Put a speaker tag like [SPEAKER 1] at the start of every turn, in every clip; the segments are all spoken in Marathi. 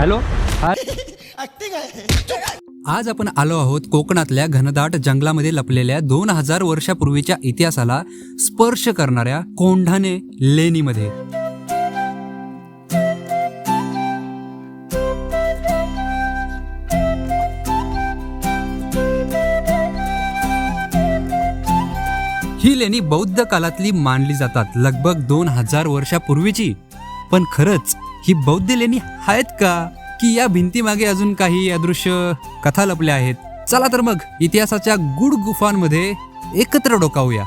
[SPEAKER 1] हॅलो? आज आपण आलो आहोत कोकणातल्या घनदाट जंगलामध्ये लपलेल्या दोन हजार वर्षापूर्वीच्या इतिहासाला स्पर्श करणाऱ्या कोंढाणे लेणीमध्ये. ही लेणी बौद्ध काळातली मानली जातात लगभग दोन हजार वर्षापूर्वीची. पण खरंच ही बौद्ध लेणी आहेत का? की या भिंतीमागे अजून काही अदृश्य कथा लपल्या आहेत? चला तर मग इतिहासाच्या गुड गुफांमध्ये एकत्र डोकावूया.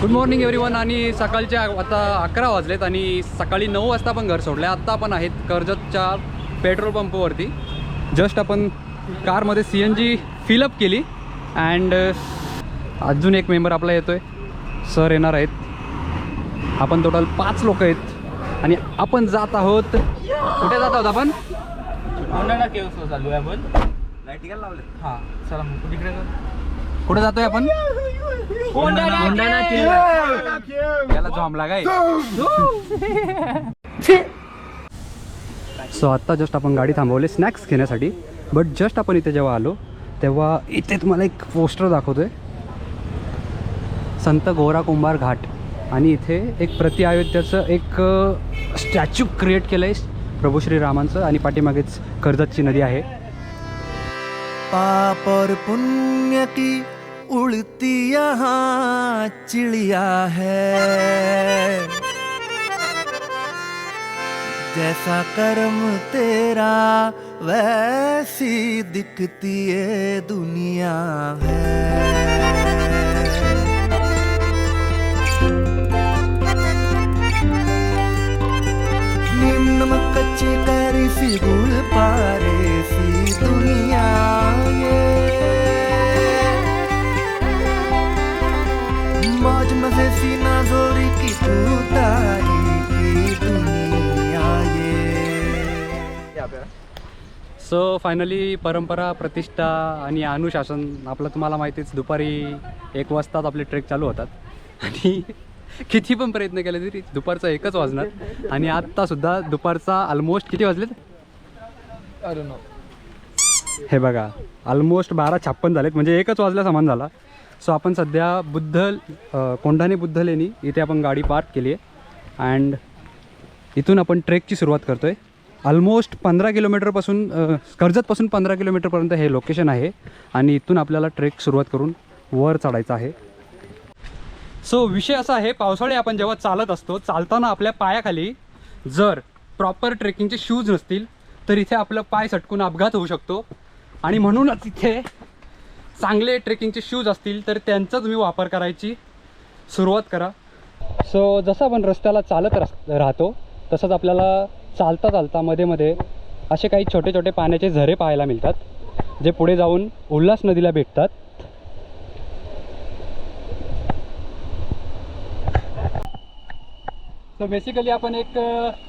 [SPEAKER 1] गुड मॉर्निंग एव्हरीवन आणि सकाळच्या आता अकरा वाजलेत आणि सकाळी नऊ वाजता आपण घर सोडलं आत्ता आपण आहेत कर्जतच्या पेट्रोल पंपवरती. जस्ट आपण कारमध्ये C N G fill up केली. अँड अजून एक मेंबर आपला येतो आहे सर येणार आहेत. आपण टोटल पाच लोक आहेत. आणि आपण जात आहोत. कुठे जात आहोत आपण?
[SPEAKER 2] चालू आहे आपण. लाईटिंग लावले हा चला मग तिकडे
[SPEAKER 1] कुठे जातोय आपण? काय सो आत्ता जस्ट आपण गाडी थांबवली स्नॅक्स घेण्यासाठी. बट जस्ट आपण इथे जेव्हा आलो तेव्हा इथे तुम्हाला एक पोस्टर दाखवतोय. संत गोरा कुंभार घाट. आणि इथे एक प्रति अयोध्याचं एक स्टॅच्यू क्रिएट केलं आहे प्रभू श्रीरामांचं आणि पाठीमागेच कर्जतची नदी आहे.
[SPEAKER 3] पापर पुण्य की उड़ती यहाँ चिड़िया है। जैसा कर्म तेरा वैसी दिखती ये दुनिया है। कैरी सी दुनिया ये मौज मजे सी नाजोरी की तारी की दुनिया ये
[SPEAKER 1] सो फायनली परंपरा प्रतिष्ठा आणि अनुशासन आपलं तुम्हाला माहितीच दुपारी एक वाजताच आपले ट्रेक चालू होतात. आणि किती पण प्रयत्न केले तरी दुपारचा एकच वाजणार. आणि आत्तासुद्धा दुपारचा ऑलमोस्ट किती वाजलेत?
[SPEAKER 2] अरे नो
[SPEAKER 1] हे बघा ऑलमोस्ट बारा छप्पन झालेत. म्हणजे एकच वाजल्या समान झाला. सो आपण सध्या बुद्ध अ, कोंढाणे बुद्ध लेणी इथे आपण गाडी पार्क केली आहे अँड इथून आपण ट्रेकची सुरुवात करतो आहे ऑलमोस्ट पंधरा किलोमीटरपासून अ, कर्जतपासून पंधरा किलोमीटरपर्यंत हे लोकेशन आहे. आणि इथून आपल्याला ट्रेक सुरुवात करून वर चढायचं आहे. सो विषय असा आहे पावसाळी आपण जेव्हा चालत असतो चालताना आपल्या पायाखाली जर प्रॉपर ट्रेकिंगचे शूज नसतील तर इथे आपलं पाय सटकून अपघात होऊ शकतो. आणि म्हणूनच इथे चांगले ट्रेकिंगचे शूज असतील तर त्यांचा तुम्ही वापर करायची सुरुवात करा. सो जसं आपण रस्त्याला चालत रस् राहतो तसंच आपल्याला चालता चालता मध्ये मध्ये असे काही छोटे छोटे पाण्याचे झरे पाहायला मिळतात जे पुढे जाऊन उल्हास नदीला भेटतात. सो बेसिकली आपण एक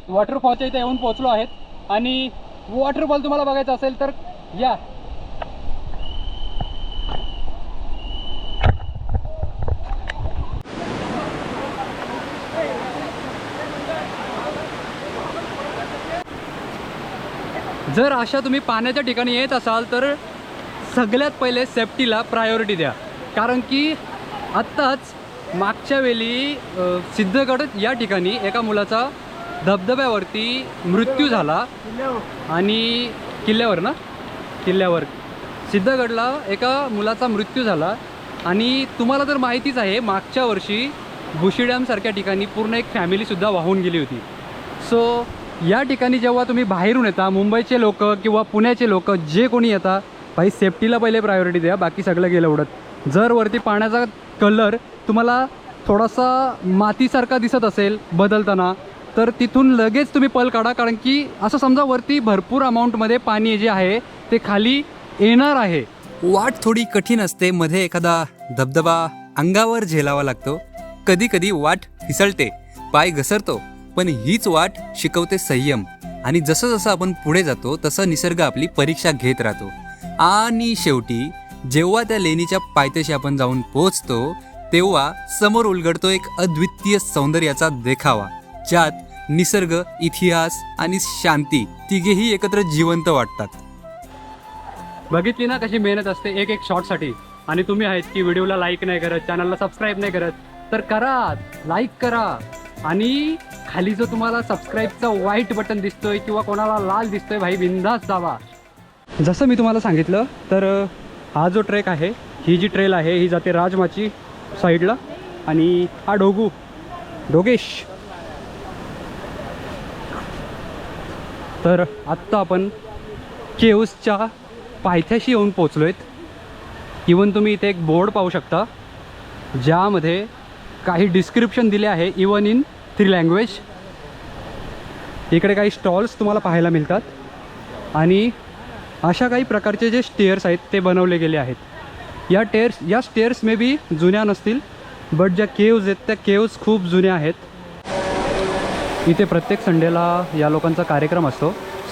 [SPEAKER 1] वॉटरफॉलच्या इथे येऊन पोहोचलो आहेत. आणि वॉटरफॉल तुम्हाला बघायचा असेल तर या. जर अशा तुम्ही पाण्याच्या ठिकाणी येत असाल तर सगळ्यात पहिले सेफ्टीला प्रायोरिटी द्या. कारण की आत्ताच मागच्या वेळी सिद्धगड या ठिकाणी एका मुलाचा धबधब्यावरती मृत्यू झाला. आणि किल्ल्यावर ना? किल्ल्यावर. सिद्धगडला एका मुलाचा मृत्यू झाला. आणि तुम्हाला तर माहितीच आहे मागच्या वर्षी भुशी डॅमसारख्या ठिकाणी पूर्ण एक फॅमिलीसुद्धा वाहून गेली होती. सो या ठिकाणी जेव्हा तुम्ही बाहेरून येता मुंबईचे लोक किंवा पुण्याचे लोक जे कोणी येता भाई सेफ्टीला पहिले प्रायोरिटी द्या बाकी सगळं गेलं उडत. जर वरती पाण्याचा कलर तुम्हाला थोडासा मातीसारखा दिसत असेल बदलताना तर तिथून लगेच तुम्ही पल काढा कारण की असं समजा वरती भरपूर अमाऊंटमध्ये पाणी जे आहे ते खाली येणार आहे. वाट थोडी कठीण असते मध्ये एखादा धबधबा अंगावर झेलावा लागतो. कधी कधी वाट फिसळते पाय घसरतो पण हीच वाट शिकवते संयम. आणि जसं जसं आपण पुढे जातो तसं निसर्ग आपली परीक्षा घेत राहतो. आणि शेवटी जेव्हा त्या लेणीच्या पायथ्याशी आपण जाऊन पोहोचतो तेव्हा समोर उलगडतो एक अद्वितीय सौंदर्याचा देखावा. ज्यात निसर्ग इतिहास आणि शांती तिघेही एकत्र जिवंत वाटतात. बघितली ना कशी मेहनत असते एक एक शॉटसाठी आणि तुम्ही आहेत की व्हिडिओला लाईक नाही करत चॅनलला सबस्क्राईब नाही करत तर करा लाईक करा. आणि खाली जो तुम्हाला सबस्क्राईबचा व्हाईट बटन दिसतोय किंवा कोणाला लाल दिसतोय भाई बिंदास जावा. जसं मी तुम्हाला सांगितलं तर हा जो ट्रेक आहे ही जी ट्रेल आहे ही जाते राजमाची साईडला आणि हा डोगू डोगेश. तर आत्ता आपण केव्सच्या पायथ्याशी येऊन पोचलो आहेत इवन तुम्ही इथे एक बोर्ड पाहू शकता ज्यामध्ये काही डिस्क्रिप्शन दिले आहे इवन इन थ्री लँग्वेज इकडे काही स्टॉल्स तुम्हाला पाहायला मिळतात. आणि अशा काही प्रकारचे जे स्टेअर्स आहेत ते बनवले गेले आहेत. या टेअर्स या स्टेअर्स मे बी जुन्या नसतील बट ज्या केव्ज आहेत त्या केव्ज खूप जुन्या आहेत. इथे प्रत्येक संडेला या लोकांचा कार्यक्रम असतो.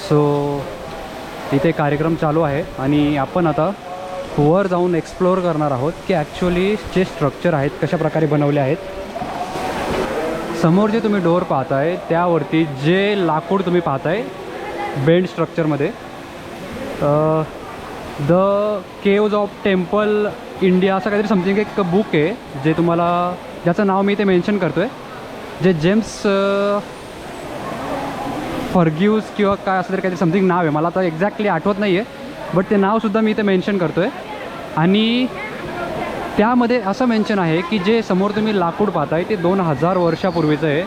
[SPEAKER 1] सो इथे कार्यक्रम चालू आहे आणि आपण आता वर जाऊन एक्सप्लोअर करणार आहोत की ॲक्च्युली जे स्ट्रक्चर आहेत कशा प्रकारे बनवले आहेत. समोर जे तुम्ही डोअर पाहताय त्यावरती जे लाकूड तुम्ही पाहताय बेंड स्ट्रक्चरमध्ये the caves of temple India असं काहीतरी समथिंग एक बुक आहे जे तुम्हाला ज्याचं नाव मी इथे मेन्शन करतो आहे जे जेम्स फर्ग्यूज किंवा काय असं तरी काहीतरी समथिंग नाव आहे. मला आता एक्झॅक्टली आठवत नाही आहे बट ते नावसुद्धा मी इथे मेन्शन करतो आहे आणि त्यामध्ये असं मेन्शन आहे की जे समोर तुम्ही लाकूड पाहताय ते दोन हजार वर्षापूर्वीचं आहे.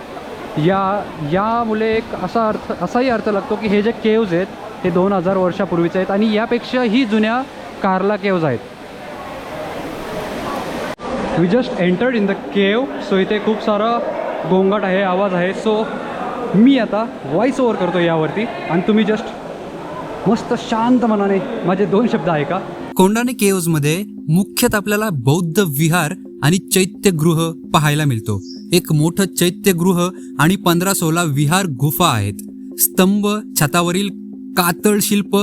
[SPEAKER 1] या यामुळे एक असा अर्थ असाही अर्थ लागतो की हे जे केव्ज आहेत हे दोन हजार वर्षापूर्वीचे आहेत आणि यापेक्षाही जुन्या कार्ला केव्ज आहेत. We just entered in the cave so इथे खूप सारा गोंगाट आहे आवाज आहे. सो मी आता व्हॉइस ओव्हर करतो यावरती. आणि तुम्ही जस्ट मस्त शांत मनाने माझे दोन शब्द आहे का
[SPEAKER 4] कोंडाणे केव्जमध्ये मुख्यतः आपल्याला बौद्ध विहार आणि चैत्यगृह पाहायला मिळतो. एक मोठं चैत्यगृह आणि पंधरा सोळा विहार गुफा आहेत. स्तंभ छतावरील कातळ शिल्प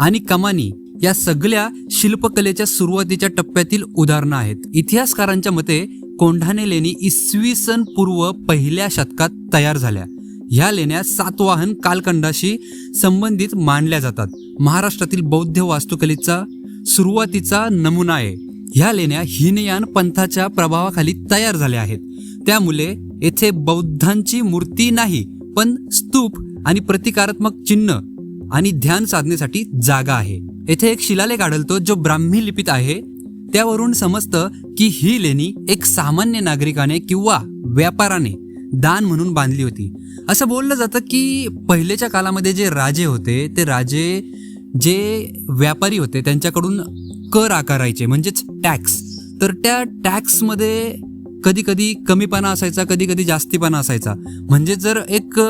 [SPEAKER 4] आणि कमानी या सगळ्या शिल्पकलेच्या सुरुवातीच्या टप्प्यातील उदाहरणं आहेत. इतिहासकारांच्या मते कोंढाणे लेणी इसवी सन पूर्व पहिल्या शतकात तयार झाल्या. ह्या लेण्या सातवाहन कालखंडाशी संबंधित मानल्या जातात. महाराष्ट्रातील बौद्ध वास्तुकलेचा सुरुवातीचा नमुना आहे. ह्या लेण्या हिनयान पंथाच्या प्रभावाखाली तयार झाल्या आहेत. त्यामुळे येथे बौद्धांची मूर्ती नाही पण स्तूप आणि प्रतिकारात्मक चिन्ह आणि ध्यान साधनेसाठी जागा आहे. येथे एक शिलालेख आढळतो जो ब्राह्मी लिपीत आहे. त्यावरून समजतं की ही लेणी एक सामान्य नागरिकाने किंवा व्यापाराने दान म्हणून बांधली होती. असं बोललं जातं की पहिलेच्या काळामध्ये जे राजे होते ते राजे जे व्यापारी होते त्यांच्याकडून कर आकारायचे म्हणजेच टॅक्स तर त्या टॅक्समध्ये कधी कधी कमीपणा असायचा कधी कधी जास्तीपणा असायचा. म्हणजे जर एक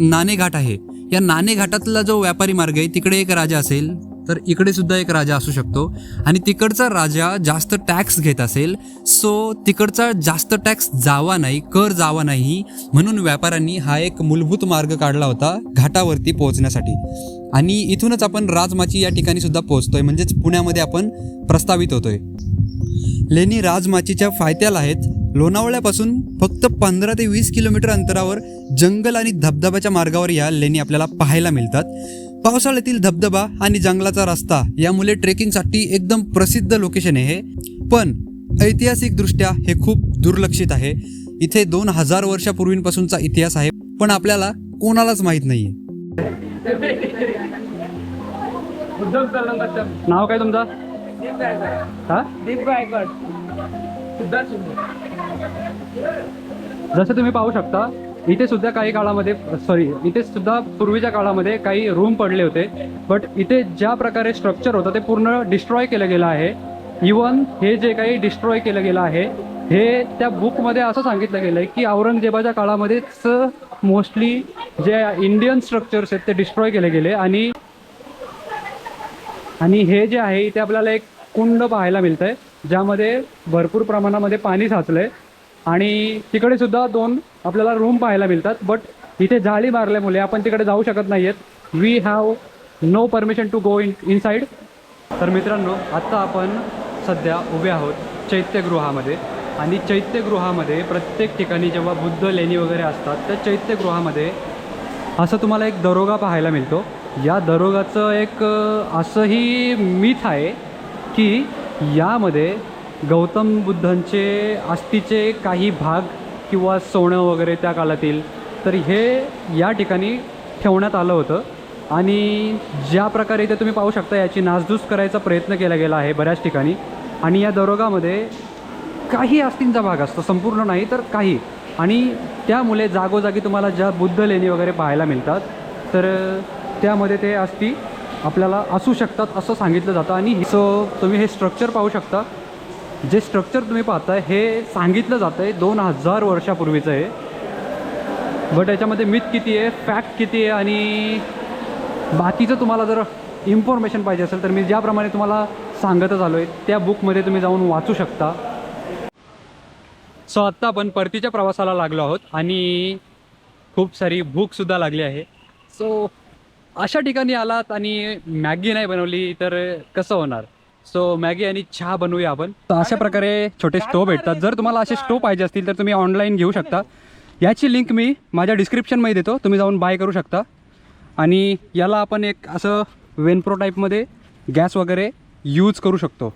[SPEAKER 4] नाणेघाट आहे या नाणेघाटातला जो व्यापारी मार्ग आहे तिकडे एक राजा असेल तर इकडे सुद्धा एक राजा असू शकतो. आणि तिकडचा राजा जास्त टॅक्स घेत असेल सो तिकडचा जास्त टॅक्स जावा नाही कर जावा नाही म्हणून व्यापाऱ्यांनी हा एक मूलभूत मार्ग काढला होता घाटावरती पोहोचण्यासाठी. आणि इथूनच आपण राजमाची या ठिकाणी सुद्धा पोहोचतोय म्हणजेच पुण्यामध्ये आपण प्रस्तावित होतोय. लेणी राजमाचीच्या फायत्याला आहेत लोणावळ्यापासून फक्त पंधरा ते वीस किलोमीटर अंतरावर जंगल आणि धबधब्याच्या मार्गावर या लेणी आपल्याला पाहायला मिळतात. पावसाळ्यातील धबधबा आणि जंगलाचा रस्ता यामुळे ट्रेकिंगसाठी एकदम प्रसिद्ध लोकेशन आहे हे. पण ऐतिहासिकदृष्ट्या हे खूप दुर्लक्षित आहे. इथे दोन हजार वर्षापूर्वींपासूनचा इतिहास आहे पण आपल्याला कोणालाच माहीत नाहीये.
[SPEAKER 1] नाव काय तुमचं? जसं तुम्ही पाहू शकता इथे सुद्धा काही काळामध्ये सॉरी इथे सुद्धा पूर्वीच्या काळामध्ये काही रूम पडले होते. बट इथे ज्या प्रकारे स्ट्रक्चर होतं ते पूर्ण डिस्ट्रॉय केलं गेलं आहे. इवन हे जे काही डिस्ट्रॉय केलं गेलं आहे हे त्या बुकमध्ये असं सांगितलं गेलं आहे की औरंगजेबाच्या काळामध्येच मोस्टली जे इंडियन स्ट्रक्चर्स आहेत ते डिस्ट्रॉय केले गेले. आणि आणि हे जे आहे इथे आपल्याला एक कुंड पाहायला मिळतं आहे ज्यामध्ये भरपूर प्रमाणामध्ये पाणी साचलं आहे आणि तिकडे सुद्धा दोन आपल्याला रूम पाहायला मिळतात बट इथे जाळी मारल्यामुळे आपण तिकडे जाऊ शकत नाही आहेत we have no permission to go in inside तर मित्रांनो आत्ता आपण सध्या उभे आहोत चैत्यगृहामध्ये. आणि चैत्यगृहामध्ये प्रत्येक ठिकाणी जेव्हा बुद्ध लेणी वगैरे असतात त्या चैत्यगृहामध्ये असं तुम्हाला एक दरोगा पाहायला मिळतो. या दरोगाचं एक असंही मिथ आहे की यामध्ये गौतम बुद्धांचे अस्थीचे काही भाग किंवा सोनं वगैरे त्या काळातील तर हे या ठिकाणी ठेवण्यात आलं होतं. आणि ज्या प्रकारे इथे तुम्ही पाहू शकता याची नासधूस करायचा प्रयत्न केला गेला आहे बऱ्याच ठिकाणी. आणि या दरोगामध्ये काही अस्थींचा भाग असतो संपूर्ण नाही तर काही. आणि त्यामुळे जागोजागी तुम्हाला ज्या बुद्ध लेणी वगैरे पाहायला मिळतात तर त्यामध्ये ते अस्थी आपल्याला असू शकतात असं सांगितलं जातं. आणि सो तुम्ही हे स्ट्रक्चर पाहू शकता. जे स्ट्रक्चर तुम्ही पाहताय हे सांगितलं जातं आहे दोन हजार वर्षापूर्वीचं आहे. बट याच्यामध्ये मिथ किती आहे फॅक्ट किती आहे आणि बाकीचं तुम्हाला जर इन्फॉर्मेशन पाहिजे असेल तर मी ज्याप्रमाणे तुम्हाला सांगतच आलो आहे त्या बुकमध्ये तुम्ही जाऊन वाचू शकता. सो आत्ता आपण परतीच्या प्रवासाला लागलो आहोत आणि खूप सारी भूकसुद्धा लागली आहे. सो अशा ठिकाणी आलात आणि मॅगी नाही बनवली तर कसं होणार? सो मॅगी आणि चहा बनवूया आपण. तर अशा प्रकारे छोटे स्टोव भेटतात. जर तुम्हाला असे स्टोव पाहिजे असतील तर तुम्ही ऑनलाईन घेऊ शकता. याची लिंक मी माझ्या डिस्क्रिप्शनमध्ये देतो. तुम्ही जाऊन बाय करू शकता. आणि याला आपण एक असं वेनप्रो टाईपमध्ये गॅस वगैरे यूज करू शकतो.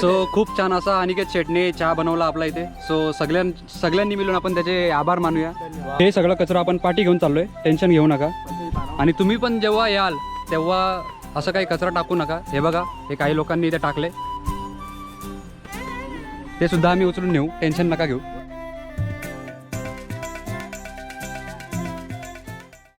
[SPEAKER 1] सो खूप छान असा अनिकेत शेटने चहा बनवला आपला इथे. सो सगळ्यां सगळ्यांनी मिळून आपण त्याचे आभार मानूया. हे सगळं कचरा आपण पाठी घेऊन चाललोय. टेन्शन घेऊ नका. आणि तुम्ही पण जेव्हा याल तेव्हा असं काही कचरा टाकू नका. हे बघा हे काही लोकांनी इथे टाकले. ते सुद्धा आम्ही उचलून नेऊ. टेन्शन नका घेऊ.